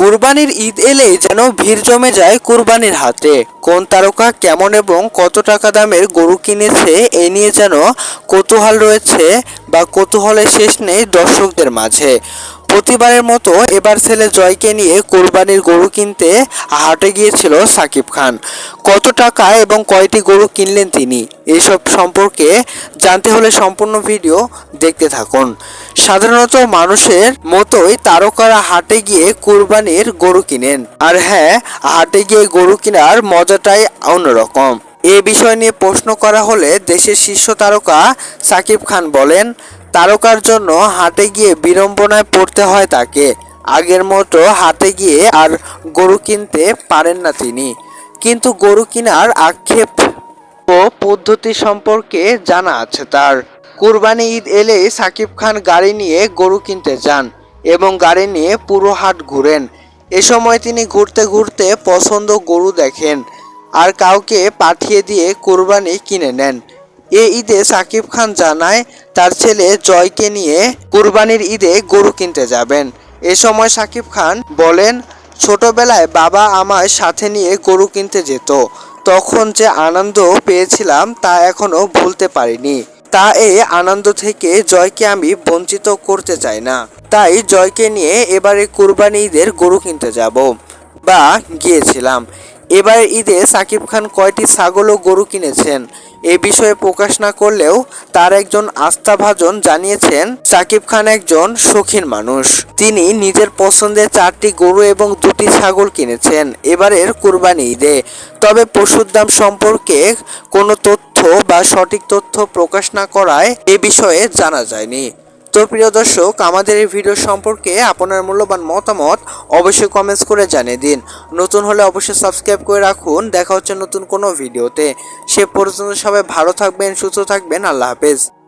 কুরবানির ঈদ এলেই যেন ভিড় জমে যায় কুরবানির হাতে। কোন তারকা কেমন এবং কত টাকা দামের গরু কিনেছে এ নিয়ে যেন কৌতূহল রয়েছে বা কৌতূহলের শেষ নেই দর্শকদের মাঝে। প্রতিবারের মতো এবার ছেলে জয়কে নিয়ে কোরবানির গরু কিনতে হাটে গিয়েছিল সাকিব খান। কত টাকা এবং কয়টি গরু কিনলেন তিনি? এসব সম্পর্কে জানতে হলে সম্পূর্ণ ভিডিও দেখতে থাকুন। সাধারণত মানুষের মতোই তারকারা হাটে গিয়ে কোরবানির গরু কিনেন। আর হ্যাঁ হাটে গিয়ে গরু কেনার মজাটাই অন্যরকম। এ বিষয় নিয়ে প্রশ্ন করা হলে দেশের শীর্ষ তারকা সাকিব খান বলেন তারকার জন্য হাটে গিয়ে বিড়ম্বনায় পড়তে হয় তাকে। আগের মতো হাটে গিয়ে আর গরু কিনতে পারেন না তিনি। কিন্তু গরু কেনার আক্ষেপ ও পদ্ধতি সম্পর্কে জানা আছে তার। কুরবানি ঈদ এলে সাকিব খান গাড়ি নিয়ে গরু কিনতে যান এবং গাড়ি নিয়ে পুরো হাট ঘুরেন। এ সময় তিনি ঘুরতে ঘুরতে পছন্দ গরু দেখেন আর কাউকে পাঠিয়ে দিয়ে কুরবানি কিনে নেন। এ ঈদে সাকিব খান জানায়, তার ছেলে জয়কে নিয়ে কুরবানির ঈদে গরু কিনতে যাবেন। এ সময় সাকিব খান বলেন, ছোটবেলায় বাবা আমার সাথে নিয়ে গরু কিনতে যেত। তখন যে আনন্দ পেয়েছিলাম তা এখনও ভুলতে পারিনি। তা এই আনন্দ থেকে জয়কে আমি বঞ্চিত করতে চাই না। তাই জয়কে নিয়ে এবারে কুরবানি ঈদের গরু কিনতে যাব বা গিয়েছিলাম। এবার ঈদে সাকিব খান কয়টি ছাগল ও গরু কিনেছেন? এ বিষয়ে প্রকাশ না করলেও তার একজন আস্থাভাজন জানিয়েছেন, সাকিব খান একজন শৌখিন মানুষ। তিনি নিজের পছন্দের চারটি গরু এবং দুটি ছাগল কিনেছেন এবারের কুরবানি ঈদে। তবে পশুর দাম সম্পর্কে কোনো তথ্য বা সঠিক তথ্য প্রকাশ না করায় এ বিষয়ে জানা যায়নি। তো প্রিয় দর্শক, আমাদের এই ভিডিও সম্পর্কে আপনার মূল্যবান মতামত অবশ্যই কমেন্টস করে জানিয়ে দিন। নতুন হলে অবশ্যই সাবস্ক্রাইব করে রাখুন। দেখা হচ্ছে নতুন কোনো ভিডিওতে। সে পর্যন্ত সবাই ভালো থাকবেন, সুস্থ থাকবেন। আল্লাহ হাফেজ।